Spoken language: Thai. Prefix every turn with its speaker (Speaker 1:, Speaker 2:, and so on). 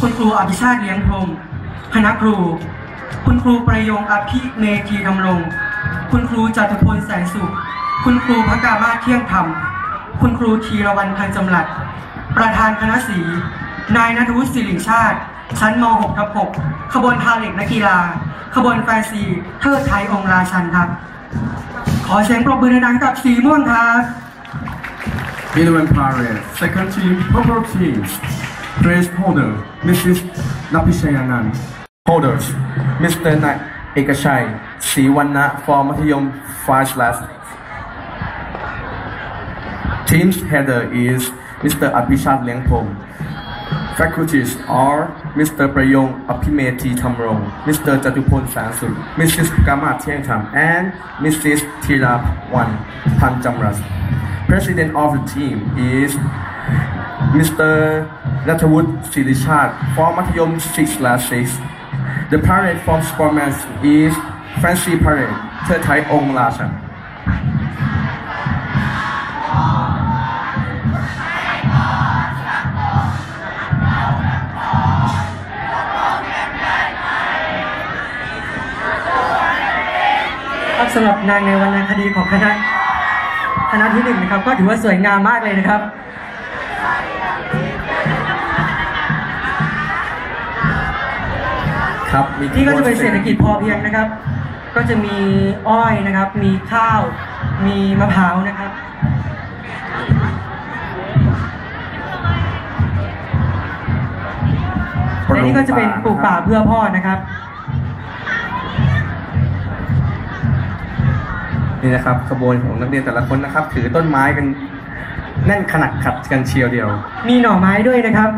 Speaker 1: คุณครูอภิชาติเลี้ยงพรมคณะครู คุณครูประยงอภิเมธีดำรง คุณครูจตุพลแสนสุข คุณครูพระกามาเที่ยงธรรม คุณครูธีรวรรณพันธ์จำหลัด ประธานคณะสีนายนัทวุฒิสิริชาติ ชั้นม .6 ทับ6ขบวนพาเหล็กนักกีฬา ขบวนแฟนซีเทิดไทยองราชันครับ ขอเสียงปรบมือดังกับสีม่วงครับ
Speaker 2: Eleven Parade, second team, purple teams. Grace Holder, Mrs. Napishayanan.
Speaker 3: Holders, Mr. Nak Ekashai, Siwanna for Mathiyom Fajlas. Team's header is Mr. Abhishek Lengpong. Faculties are Mr. Prayong Apimeti Tamrong, Mr. Jatupon Sansu, Mrs. Kama Tiantam, and Mrs. Tira Wan Panjamras. President of the team is Mr. นัทวุฒิศิริชาติ for มัธยม6 slash 6 The parade from Sportman is Fancy Parade เทิดไทยองค์ราชัน
Speaker 1: ครับสำหรับนางในวรรณคดีของคณะคณะที่หนึ่งนะครับ ก็ถือว่าสวยงามมากเลยนะครับ
Speaker 3: ครับมี
Speaker 1: นี่ก็จะเป็นเศรษฐกิจพอเพียงนะครับ ก็จะมีอ้อยนะครับ มีข้าว มีมะพร้าวนะครับ และนี่ก็จะเป็นปลูกป่าเพื่อพ่อนะครับ
Speaker 3: นี่นะครับขบวนของนักเรียนแต่ละคนนะครับ ถือต้นไม้กันแน่นขนาดขัดกันเชียวเดียว
Speaker 1: มีหน่อไม้ด้วยนะครับ